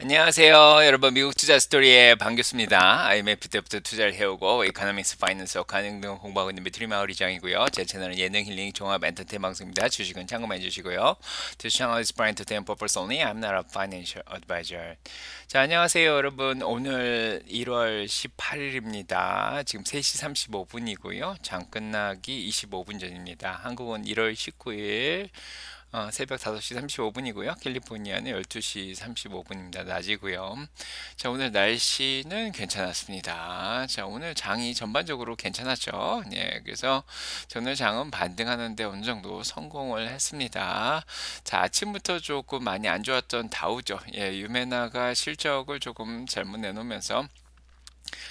안녕하세요. 여러분 미국 투자 스토리에 반갑습니다. IMF 때부터 투자를 해오고 이코노믹스 파이낸스 가능 등 공부하고 있는 미트리 마을 이장이고요. 제 채널은 예능 힐링 종합 엔터테인 방송입니다. 주식은 참고만 해주시고요. This channel is for entertainment purpose only. I'm not a financial advisor. 자, 안녕하세요, 여러분. 오늘 1월 18일입니다. 지금 3시 35분이고요. 장 끝나기 25분 전입니다. 한국은 1월 19일 어, 새벽 5시 35분이고요. 캘리포니아는 12시 35분입니다. 낮이고요. 자, 오늘 날씨는 괜찮았습니다. 자, 오늘 장이 전반적으로 괜찮았죠. 예, 그래서 오늘 장은 반등하는데 어느 정도 성공을 했습니다. 자, 아침부터 조금 많이 안 좋았던 다우죠. 예, 유메나가 실적을 조금 잘못 내놓으면서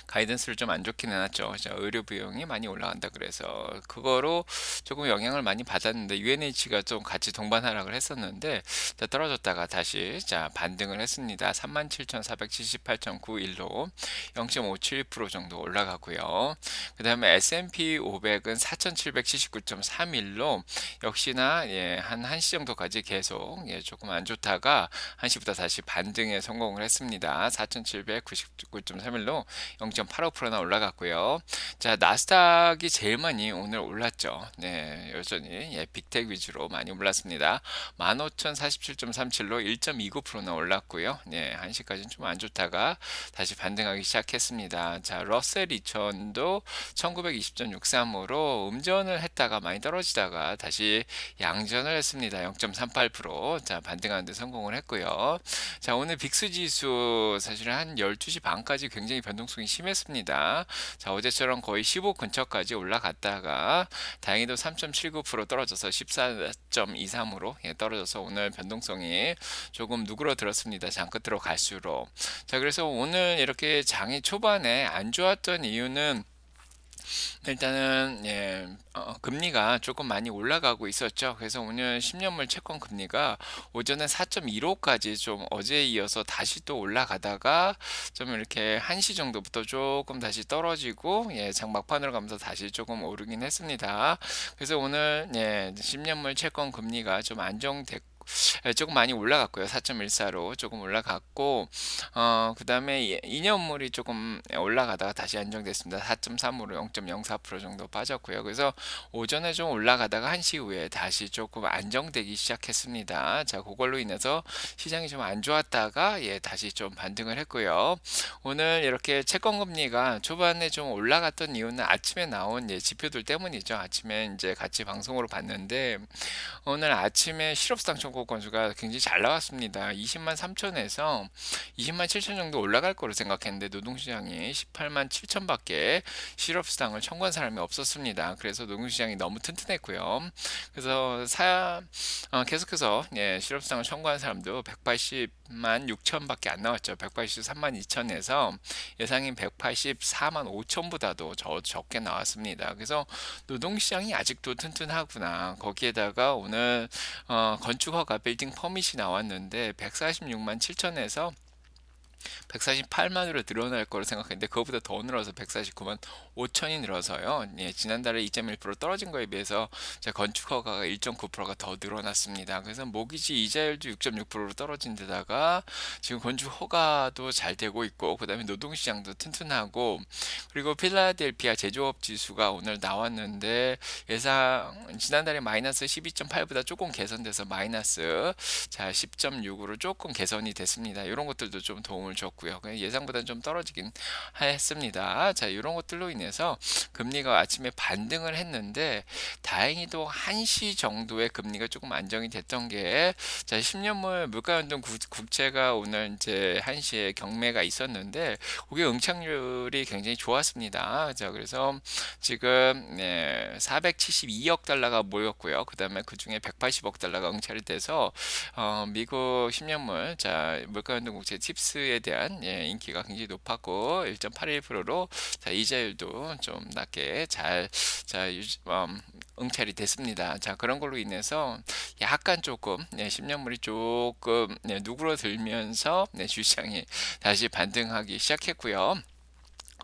가이던스를 좀 안 좋게 내놨죠. 자, 의료 비용이 많이 올라간다 그래서 그거로 조금 영향을 많이 받았는데 UNH가 좀 같이 동반 하락을 했었는데 자, 떨어졌다가 다시 자 반등을 했습니다. 37,478.91로 0.57% 정도 올라가고요. 그 다음에 S&P 500은 4,779.31로 역시나 예, 한 1시 정도까지 계속 예, 조금 안 좋다가 1시부터 다시 반등에 성공을 했습니다. 4,799.31로 0.85%나 올라갔고요. 자, 나스닥이 제일 많이 오늘 올랐죠. 네, 여전히 예, 빅텍 위주로 많이 올랐습니다. 15,047.37로 1.29%나 올랐고요. 네, 1시까지는 좀 안 좋다가 다시 반등하기 시작했습니다. 자, 러셀 2000도 1920.63으로 음전을 했다가 많이 떨어지다가 다시 양전을 했습니다. 0.38%. 자, 반등하는 데 성공을 했고요. 자, 오늘 빅스 지수 사실 한 12시 반까지 굉장히 변동성 이 심했습니다. 자, 어제처럼 거의 15 근처까지 올라갔다가 다행히도 3.79% 떨어져서 14.23으로 예, 떨어져서 오늘 변동성이 조금 누그러들었습니다. 장 끝으로 갈수록. 자, 그래서 오늘 이렇게 장이 초반에 안 좋았던 이유는 일단은 예, 어, 금리가 조금 많이 올라가고 있었죠. 그래서 오늘 10년물 채권 금리가 오전에 4.15까지 좀 어제에 이어서 다시 또 올라가다가 좀 이렇게 1시 정도부터 조금 다시 떨어지고 예, 장 막판으로 가면서 다시 조금 오르긴 했습니다. 그래서 오늘 예, 10년물 채권 금리가 좀 안정됐고 예, 조금 많이 올라갔고요. 4.14로 조금 올라갔고 어, 그 다음에 2년물이 조금 올라가다가 다시 안정됐습니다. 4.3으로 0.04% 정도 빠졌고요. 그래서 오전에 좀 올라가다가 1시 후에 다시 조금 안정되기 시작했습니다. 자, 그걸로 인해서 시장이 좀 안 좋았다가 예, 다시 좀 반등을 했고요. 오늘 이렇게 채권 금리가 초반에 좀 올라갔던 이유는 아침에 나온 예, 지표들 때문이죠. 아침에 이제 같이 방송으로 봤는데 오늘 아침에 실업수당 청구 건수가 굉장히 잘 나왔습니다. 20만 3천에서 20만 7천 정도 올라갈 거로 생각했는데 노동시장이 18만 7천밖에 실업수당을 청구한 사람이 없었습니다. 그래서 노동시장이 너무 튼튼했고요. 그래서 사, 어, 계속해서 예, 실업수당을 청구한 사람도 180만 6천밖에 안 나왔죠. 183만 2천에서 예상인 184만 5천보다도 저 적게 나왔습니다. 그래서 노동시장이 아직도 튼튼하구나. 거기에다가 오늘 어, 건축허가 빌딩 퍼밋이 나왔는데 146만 7천에서 148만으로 늘어날 거로 생각했는데 그거보다 더 늘어서 149만 5천이 늘어서요. 예, 지난달에 2.1% 떨어진 거에 비해서 건축 허가가 1.9%가 더 늘어났습니다. 그래서 모기지 이자율도 6.6%로 떨어진 데다가 지금 건축 허가도 잘 되고 있고 그다음에 노동 시장도 튼튼하고 그리고 필라델피아 제조업 지수가 오늘 나왔는데 예상 지난달에 마이너스 12.8보다 조금 개선돼서 마이너스 자 10.6으로 조금 개선이 됐습니다. 이런 것들도 좀 도움 을 줬고요. 예상보다는 좀 떨어지긴 했습니다. 자, 이런 것들로 인해서 금리가 아침에 반등을 했는데 다행히도 1시 정도의 금리가 조금 안정이 됐던 게 자, 10년물 물가연동 국채가 오늘 이제 1시에 경매가 있었는데 그게 응착률이 굉장히 좋았습니다. 자, 그래서 지금 네, 472억 달러가 모였고요. 그다음에 그중에 180억 달러가 응찰이 돼서 어, 미국 10년물 자, 물가연동 국채 칩스 에 대한 예, 인기가 굉장히 높았고 1.81%로 자, 이자율도 좀 낮게 잘 자, 유지, 음, 응찰이 됐습니다. 자 그런 걸로 인해서 약간 조금 네, 10년물이 조금 네, 누그러들면서 네, 주시장이 다시 반등하기 시작했고요.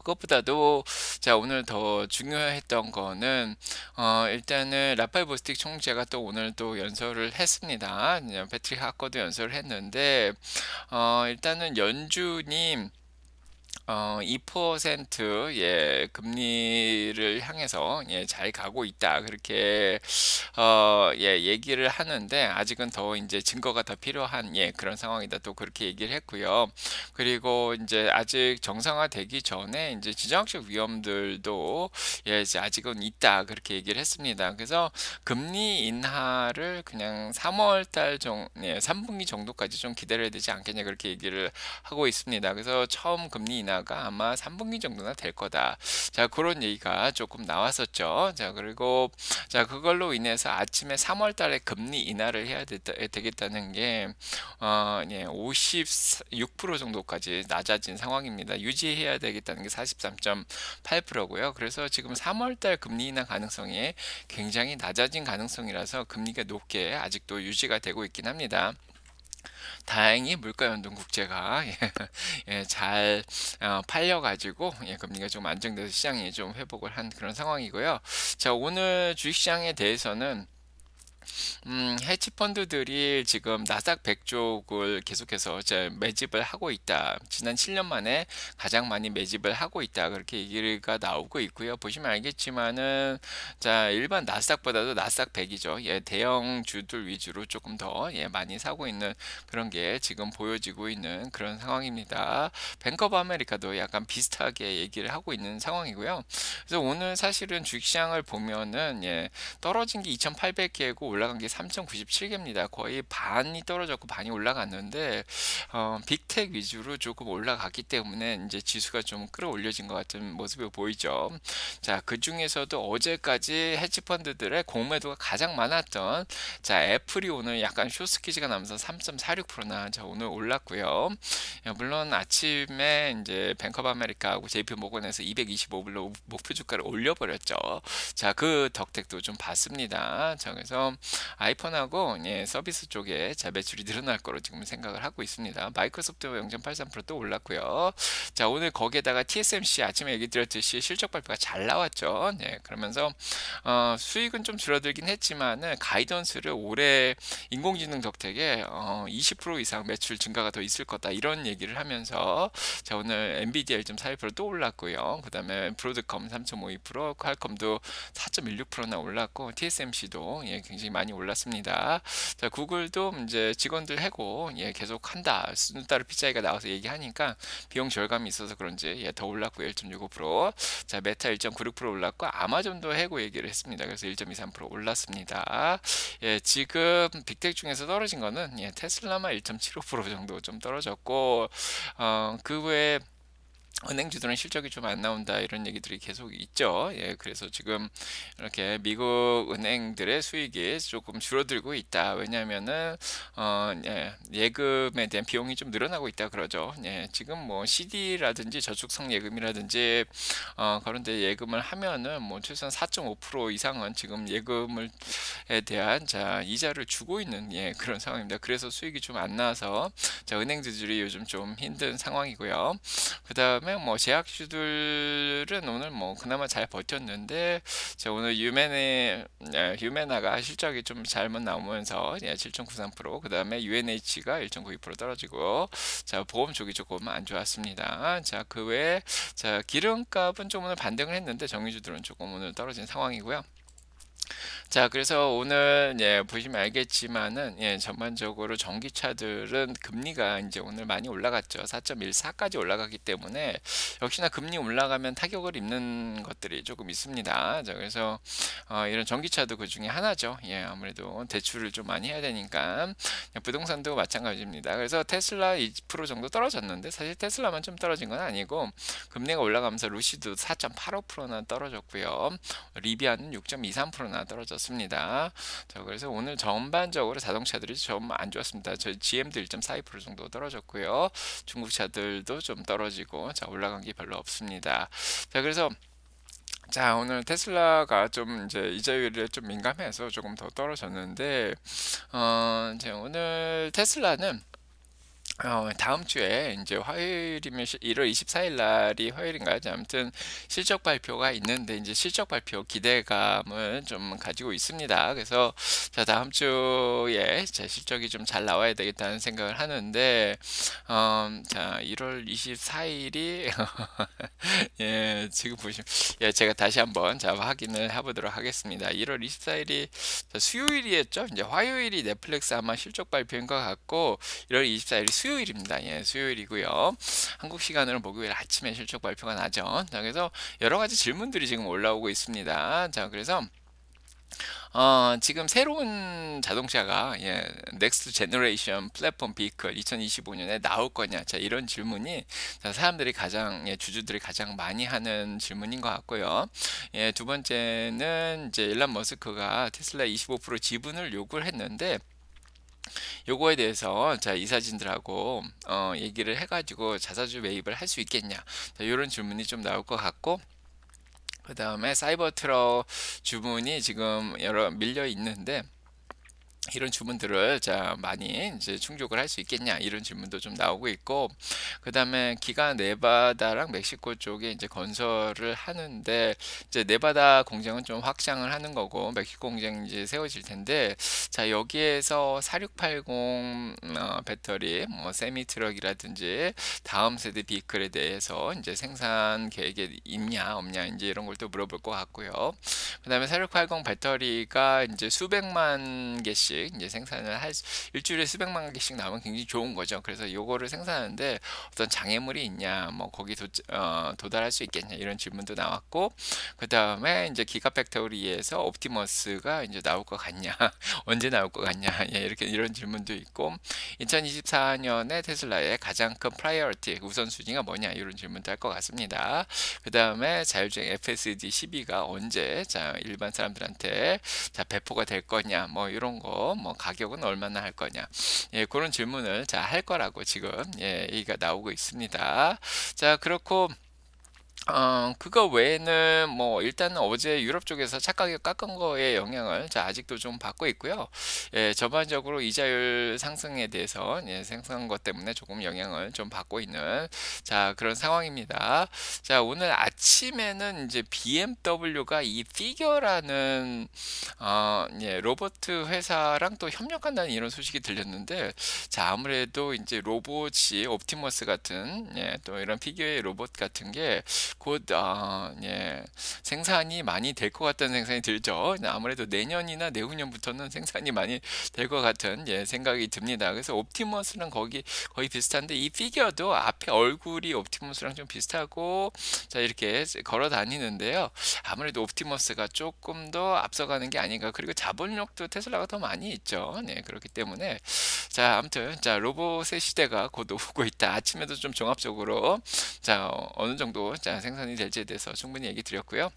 그것보다도 자 오늘 더 중요했던 거는 어 일단은 라파엘 보스틱 총재가 또 오늘 또 연설을 했습니다. 패트릭 하커도 연설을 했는데 어 일단은 연준이 어 2%예 금리를 향해서 예 잘 가고 있다. 그렇게 어 예 얘기를 하는데 아직은 더 인제 증거가 더 필요한 예 그런 상황이다. 또 그렇게 얘기를 했고요. 그리고 인제 아직 정상화 되기 전에 인제 지정학적 위험들도 예 이제 아직은 있다. 그렇게 얘기를 했습니다. 그래서 금리 인하를 그냥 3월 달 정 예 3 분기 정도까지 좀 기다려야 되지 않겠냐 그렇게 얘기를 하고 있습니다. 그래서 처음 금리 인하 가 아마 3 분기 정도나 될 거다. 자 그런 얘기가 조금 나왔었죠. 자 그리고 자 그걸로 인해서 아침에 3월 달에 금리 인하를 해야 됐다 되겠다는 게 어 예 56% 정도까지 낮아진 상황입니다. 유지해야 되겠다는 게 43.8% 고요. 그래서 지금 3월 달 금리 인하 가능성이 굉장히 낮아진 가능성이라서 금리가 높게 아직도 유지가 되고 있긴 합니다. 다행히 물가연동 국제가 예, 예, 잘 어, 팔려가지고 예, 금리가 좀 안정돼서 시장이 좀 회복을 한 그런 상황이고요. 자, 오늘 주식시장에 대해서는 음, 헤지 펀드들이 지금 나스닥 100 쪽을 계속해서 이제 매집을 하고 있다. 지난 7년 만에 가장 많이 매집을 하고 있다. 그렇게 얘기가 나오고 있고요. 보시면 알겠지만은 자, 일반 나스닥보다도 나스닥 100이죠. 예, 대형 주들 위주로 조금 더 예, 많이 사고 있는 그런 게 지금 보여지고 있는 그런 상황입니다. 뱅크 오브 아메리카도 약간 비슷하게 얘기를 하고 있는 상황이고요. 그래서 오늘 사실은 주식시장을 보면은 예, 떨어진 게 2,800개고 올라간 게 3,097개입니다. 거의 반이 떨어졌고 반이 올라갔는데 어, 빅텍 위주로 조금 올라갔기 때문에 이제 지수가 좀 끌어올려진 것 같은 모습이 보이죠. 자, 그 중에서도 어제까지 헤지 펀드들의 공매도가 가장 많았던 자, 애플이 오늘 약간 쇼스키즈가 나면서 3.46%나 자, 오늘 올랐고요. 야, 물론 아침에 이제 뱅크 오브 아메리카하고 JP 모건에서 225불로 목표 주가를 올려버렸죠. 자, 그 덕택도 좀 봤습니다. 자, 그래서 아이폰하고 예, 서비스 쪽에 자 매출이 늘어날 거로 지금 생각을 하고 있습니다. 마이크로소프트 0.83%또 올랐고요. 자, 오늘 거기에다가 TSMC 아침에 얘기 드렸듯이 실적 발표가 잘 나왔죠. 네, 그러면서 어, 수익은 좀 줄어들긴 했지만은 가이던스를 올해 인공지능 덕택에 어, 20% 이상 매출 증가가 더 있을 거다 이런 얘기를 하면서 자 오늘 엔비디아 1.41%또 올랐고요. 그다음에 브로드컴 3.52%, 퀄컴도 4.16%나 올랐고 TSMC도 예, 굉장히 많이 올랐습니다. 자 구글도 이제 직원들 해고 예, 계속 한다. 스누따르 피자이가 나와서 얘기하니까 비용 절감이 있어서 그런지 예, 더 올랐고요. 1.65%. 자 메타 1.96% 올랐고 아마존도 해고 얘기를 했습니다. 그래서 1.23% 올랐습니다. 예, 지금 빅텍 중에서 떨어진 거는 예, 테슬라만 1.75% 정도 좀 떨어졌고 어, 그 외에 은행주들은 실적이 좀 안 나온다 이런 얘기들이 계속 있죠. 예, 그래서 지금 이렇게 미국 은행들의 수익이 조금 줄어들고 있다. 왜냐하면은 어, 예, 예금에 대한 비용이 좀 늘어나고 있다 그러죠. 예, 지금 뭐 CD라든지 저축성 예금이라든지 어, 그런데 예금을 하면은 뭐 최소한 4.5% 이상은 지금 예금을에 대한 자 이자를 주고 있는 예, 그런 상황입니다. 그래서 수익이 좀 안 나와서 자 은행들이 요즘 좀 힘든 상황이고요. 그 다음 에 뭐 제약주들은 오늘 뭐 그나마 잘 버텼는데 자 오늘 유메네 예, 유메나가 실적이 좀 잘못 나오면서 예, 7.93%, 그 다음에 UNH가 1.92% 떨어지고 자 보험 쪽이 조금 안 좋았습니다. 자 그 외에 자 기름값은 좀 오늘 반등을 했는데 정유주들은 조금 오늘 떨어진 상황이고요. 자, 그래서 오늘 예, 보시면 알겠지만은 예, 전반적으로 전기차들은 금리가 이제 오늘 많이 올라갔죠. 4.14까지 올라가기 때문에 역시나 금리 올라가면 타격을 입는 것들이 조금 있습니다. 자, 그래서 어, 이런 전기차도 그 중에 하나죠. 예, 아무래도 대출을 좀 많이 해야 되니까 부동산도 마찬가지입니다. 그래서 테슬라 2% 정도 떨어졌는데 사실 테슬라만 좀 떨어진 건 아니고 금리가 올라가면서 루시도 4.85%나 떨어졌고요. 리비아는 6.23%나 떨어졌 습니다. 자, 그래서 오늘 전반적으로 자동차들이 좀 안 좋았습니다. 저희 GM도 1.42% 정도 떨어졌고요. 중국차들도 좀 떨어지고 자, 올라간 게 별로 없습니다. 자, 그래서 자, 오늘 테슬라가 좀 이제 이자율에 좀 민감해서 조금 더 떨어졌는데, 어, 이제 오늘 테슬라는 어 다음 주에 인제 화요일이면 시 1월 24일 날이 화요일인가요? 자 아무튼 실적 발표가 있는데 인제 실적 발표 기대감을 좀 가지고 있습니다. 그래서 자 다음 주에 제 실적이 좀 잘 나와야 되겠다는 생각을 하는데 음 자 1월 24 일이 예 지금 보시면 예 제가 다시 한번 자 확인을 해 보도록 하겠습니다. 1월 24 일이 자 수요일이었죠? 인제 화요일이 넷플릭스 아마 실적 발표인 것 같고 1월 24 일이 수요일입니다. 예, 수요일이고요. 한국 시간으로 목요일 아침에 실적 발표가 나죠. 자, 그래서 여러 가지 질문들이 지금 올라오고 있습니다. 자, 그래서 어, 지금 새로운 자동차가 예, 넥스트 제너레이션 플랫폼 비클 2025년에 나올 거냐? 자, 이런 질문이 자, 사람들이 가장 예, 주주들이 가장 많이 하는 질문인 것 같고요. 예, 두 번째는 이제 일론 머스크가 테슬라 25% 지분을 요구를 했는데 요거에 대해서 자 이사진들하고 어 얘기를 해 가지고 자사주 매입을 할 수 있겠냐. 자 요런 질문이 좀 나올 것 같고 그 다음에 사이버 트럭 주문이 지금 여러 밀려 있는데 이런 주문들을 자 많이 이제 충족을 할 수 있겠냐 이런 질문도 좀 나오고 있고 그 다음에 기가 네바다랑 멕시코 쪽에 이제 건설을 하는데 이제 네바다 공장은 좀 확장을 하는 거고 멕시코 공장이 이제 세워질 텐데 자 여기에서 4680 어, 배터리 뭐 세미 트럭이라든지 다음 세대 비클에 대해서 이제 생산 계획이 있냐 없냐 이제 이런 걸 또 물어볼 것 같고요. 그 다음에 4680 배터리가 이제 수백만 개씩 이제 생산을 할 수- 일주일에 수백만 개씩 나오면 굉장히 좋은 거죠. 그래서 요거를 생산하는데 어떤 장애물이 있냐, 뭐 거기 도, 어, 도달할 수 있겠냐 이런 질문도 나왔고 그 다음에 이제 기가 팩토리에서 옵티머스가 이제 나올 것 같냐, 언제 나올 것 같냐, 예, 이렇게 이런 질문도 있고 2024년에 테슬라의 가장 큰 프라이어티 우선순위가 뭐냐 이런 질문도 할 것 같습니다. 그 다음에 자율주행 FSD 12가 언제 자 일반 사람들한테 자 배포가 될 거냐 뭐 이런 거뭐 가격은 얼마나 할 거냐 예 그런 질문을 자 할 거라고 지금 예 얘기가 나오고 있습니다. 자 그렇고 어 그거 외에는 뭐 일단은 어제 유럽 쪽에서 차 가격 깎은 거에 영향을 자 아직도 좀 받고 있고요. 예 전반적으로 이자율 상승에 대해서 예 상승한 것 때문에 조금 영향을 좀 받고 있는 자 그런 상황입니다. 자 오늘 아침에는 이제 BMW가 이 피겨라는 어 예 로봇 회사랑 또 협력한다는 이런 소식이 들렸는데 자 아무래도 이제 로봇이 옵티머스 같은 예 또 이런 피겨의 로봇 같은 게곧 아, 예, 생산이 많이 될 것 같다는 생각이 들죠. 아무래도 내년이나 내후년부터는 생산이 많이 될 것 같은 예, 생각이 듭니다. 그래서 옵티머스랑 거기 거의 비슷한데 이 피규어도 앞에 얼굴이 옵티머스랑 좀 비슷하고 자 이렇게 걸어 다니는데요. 아무래도 옵티머스가 조금 더 앞서가는 게 아닌가. 그리고 자본력도 테슬라가 더 많이 있죠. 네, 그렇기 때문에 자 아무튼 자 로봇의 시대가 곧 오고 있다. 아침에도 좀 종합적으로 자 어, 어느 정도 자 생산이 될지에 대해서 충분히 얘기 드렸고요.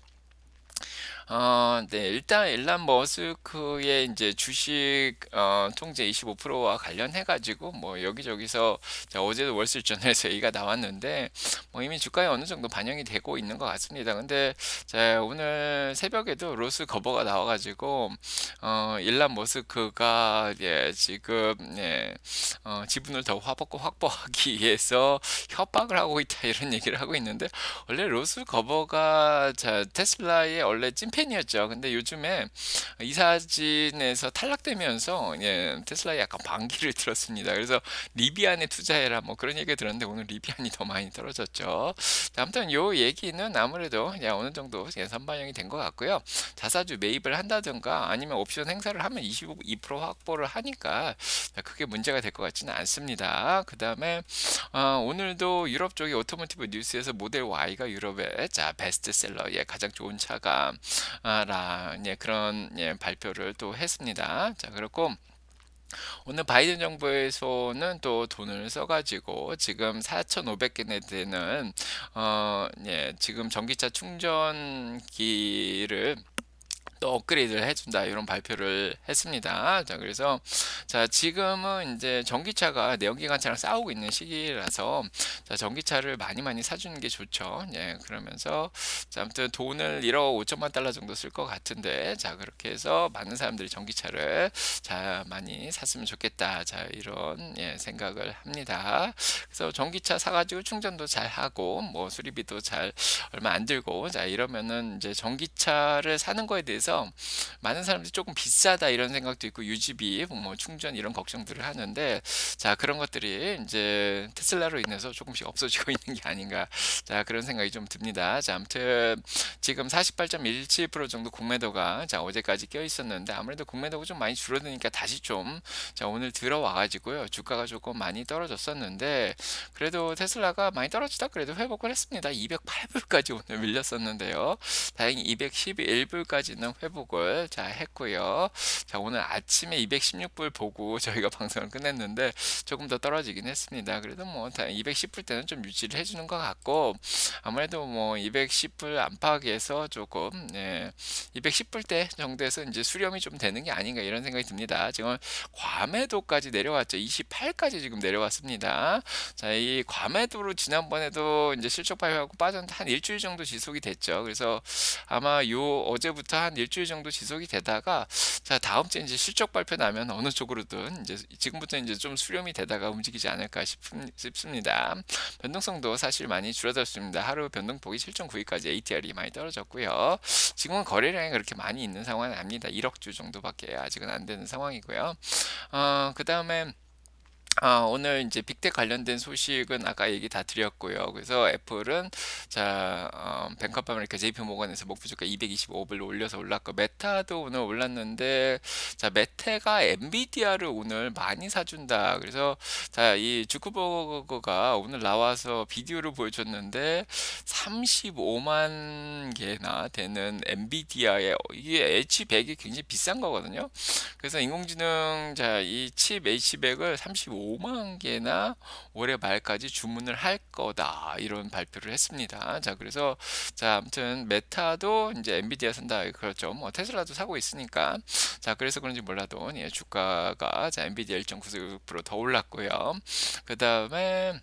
어, 네, 일단 일란 머스크의 이제 주식 어, 통제 25%와 관련해 가지고 뭐 여기저기서 자, 어제도 월스트리트저널에서 얘기가 나왔는데 뭐 이미 주가에 어느 정도 반영이 되고 있는 것 같습니다. 근데 자, 오늘 새벽에도 로스 거버가 나와 가지고 어, 일란 머스크가 예, 지금 예, 어, 지분을 더 확보, 확보하기 위해서 협박을 하고 있다 이런 얘기를 하고 있는데 원래 로스 거버가 자, 테슬라의 원래 찐 팬이었죠. 근데 요즘에 이 사진에서 탈락되면서 예, 테슬라에 약간 반기를 들었습니다. 그래서 리비안에 투자해라 뭐 그런 얘기 들었는데 오늘 리비안이 더 많이 떨어졌죠. 자, 아무튼 요 얘기는 아무래도 야, 어느 정도 예산 반영이 된 것 같고요. 자사주 매입을 한다든가 아니면 옵션 행사를 하면 22% 확보를 하니까 크게 문제가 될 것 같지는 않습니다. 그 다음에 어, 오늘도 유럽 쪽의 오토모티브 뉴스에서 모델 Y가 유럽의 자 베스트셀러 예 가장 좋은 차가 아, 라 예, 그런 예, 발표를 또 했습니다. 자 그렇고 오늘 바이든 정부에서는 또 돈을 써가지고 지금 4,500개 되는 어, 예, 지금 전기차 충전기를 또 업그레이드를 해 준다 이런 발표를 했습니다. 자 그래서 자 지금은 인제 전기차가 내연기관차랑 싸우고 있는 시기라서 자 전기차를 많이 많이 사 주는 게 좋죠. 예 그러면서 자 아무튼 돈을 1억 5천만 달러 정도 쓸 것 같은데 자 그렇게 해서 많은 사람들이 전기차를 자 많이 샀으면 좋겠다. 자 이런 예 생각을 합니다. 그래서 전기차 사 가지고 충전도 잘 하고 뭐 수리비도 잘 얼마 안 들고 자 이러면은 인제 전기차를 사는 거에 대해서 많은 사람들이 '쪼금 비싸다.' 이런 생각도 있고 유지비 뭐 충전 이런 걱정들을 하는데 자 그런 것들이 인제 테슬라로 인해서 조금씩 없어지고 있는 게 아닌가 자 그런 생각이 좀 듭니다. 자 아무튼 지금 48.17% 정도 공매도가 자 어제까지 껴 있었는데 아무래도 공매도가 좀 많이 줄어드니까 다시 좀 자 오늘 들어와 가지고요. 주가가 조금 많이 떨어졌었는데 그래도 테슬라가 많이 떨어지다 그래도 회복을 했습니다. 208 불까지 오늘 밀렸었는데요. 다행히 211 불까지는 회복을 자 했고요. 자 오늘 아침에 216불 보고 저희가 방송을 끝냈는데 조금 더 떨어지긴 했습니다. 그래도 뭐 다행히 210 불대는 좀 유지를 해 주는 것 같고 아무래도 뭐 210불 안팎에서 조금 네210 불 대 정도에서 인제 수렴이 좀 되는 게 아닌가 이런 생각이 듭니다. 지금 과매도까지 내려왔죠. 28 까지 지금 내려왔습니다. 자 이 과매도로 지난번에도 인제 실적 발표하고 빠졌는데 한 일 주일 정도 지속이 됐죠. 그래서 아마 요 어제부터 한 일 주일 정도 지속이 되다가 자 다음 주에 인제 실적 발표 나면 어느 쪽으로든 인제 지금부터 인제 좀 수렴이 되다가 움직이지 않을까 싶습니다. 변동성도 사실 많이 줄어들었습니다. 하루 변동폭이 7.92까지 ATR이 많이 떨어졌고요. 지금은 거래량이 그렇게 많이 있는 상황은 아닙니다. 1억 주 정도밖에 아직은 안 되는 상황이고요. 어 그 다음에 아 오늘 인제 빅텍 관련된 소식은 아까 얘기 다 드렸고요. 그래서 애플은 자 어 뱅크 오브 아메리카 JP 모건에서 목표 주가 225 불로 올려서 올랐고 메타도 오늘 올랐는데 자 메타가 엔비디아를 오늘 많이 사준다. 그래서 자이 주크버거가 오늘 나와서 비디오를 보여줬는데 35만 개나 되는 엔비디아의 이게 H100이 굉장히 비싼 거거든요. 그래서 인공지능 자 이 칩 H100을 35만 개나 올해 말까지 주문을 할 거다 이런 발표를 했습니다. 자 그래서 자 아무튼 메타도 이제 엔비디아 산다 그렇죠. 뭐 테슬라도 사고 있으니까 자 그래서 그런지 몰라도 예, 주가가 자 엔비디아 1.96%더 올랐고요. 그 다음에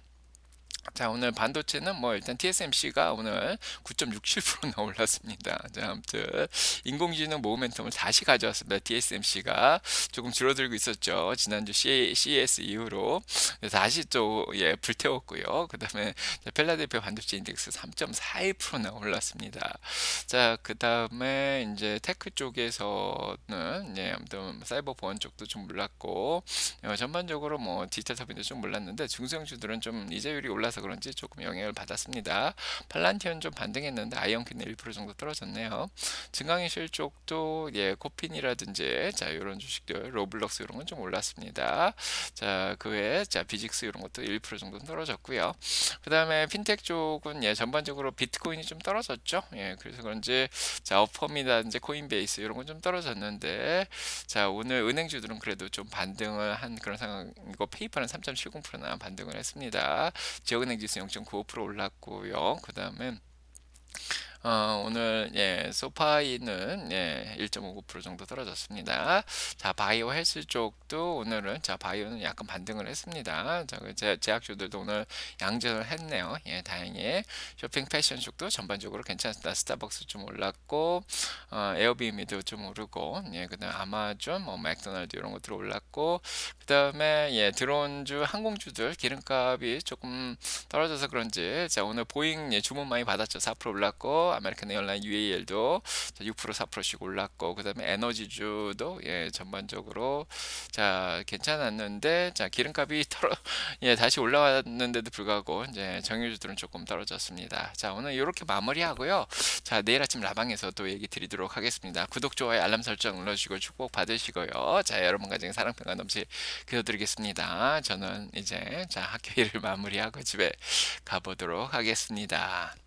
자 오늘 반도체는 뭐 일단 TSMC가 오늘 9.67%나 올랐습니다. 자 아무튼 인공지능 모멘텀을 다시 가져왔습니다. TSMC가 조금 줄어들고 있었죠. 지난주 CES 이후로 다시 또 예, 불태웠고요. 그다음에 펠라델피아 반도체 인덱스 3.41%나 올랐습니다. 자 그다음에 이제 테크 쪽에서는 예, 아무튼 사이버 보안 쪽도 좀 올랐고 어, 전반적으로 뭐 디지털 서비스 좀 올랐는데 중소형주들은 좀 이자율이 올 라서 그런지 조금 영향을 받았습니다. 팔란티언 좀 반등했는데 아이언키는 1% 정도 떨어졌네요. 증강현실 쪽도 예 코핀이라든지 자 이런 주식들 로블록스 이런 건 좀 올랐습니다. 자 그 외에 자 비직스 이런 것도 1% 정도 떨어졌고요. 그 다음에 핀텍 쪽은 예 전반적으로 비트코인이 좀 떨어졌죠. 예 그래서 그런지 자 어펌이라든지 코인베이스 이런 건 좀 떨어졌는데 자 오늘 은행주들은 그래도 좀 반등을 한 그런 상황이고 페이퍼는 3.70%나 반등을 했습니다. 지역 은행 지수 0.95% 올랐고요. 그 다음에 어, 오늘 예, 소파이는 예, 1.59% 정도 떨어졌습니다. 자, 바이오 헬스 쪽도 오늘은 자, 바이오는 약간 반등을 했습니다. 자, 그 제, 제약주들도 오늘 양전을 했네요. 예, 다행히 쇼핑 패션 쪽도 전반적으로 괜찮습니다. 스타벅스 좀 올랐고 어, 에어비미도 좀 오르고 예, 그다음 아마존, 뭐 맥도날드 이런 것들 올랐고 그다음에 예, 드론주 항공주들 기름값이 조금 떨어져서 그런지 자, 오늘 보잉 예, 주문 많이 받았죠. 4% 올랐고 아메리칸 에어라인 UAL도 6% 4%씩 올랐고 그다음에 에너지주도 예, 전반적으로 자 괜찮았는데 자 기름값이 떨어 예, 다시 올라왔는데도 불구하고 이제 정유주들은 조금 떨어졌습니다. 자 오늘 이렇게 마무리하고요. 자 내일 아침 라방에서 또 얘기 드리도록 하겠습니다. 구독 좋아요 알람 설정 눌러주시고 축복 받으시고요. 자 여러분 가정에 사랑 평안 넘치 기도드리겠습니다. 저는 이제 자 학교 일을 마무리하고 집에 가보도록 하겠습니다.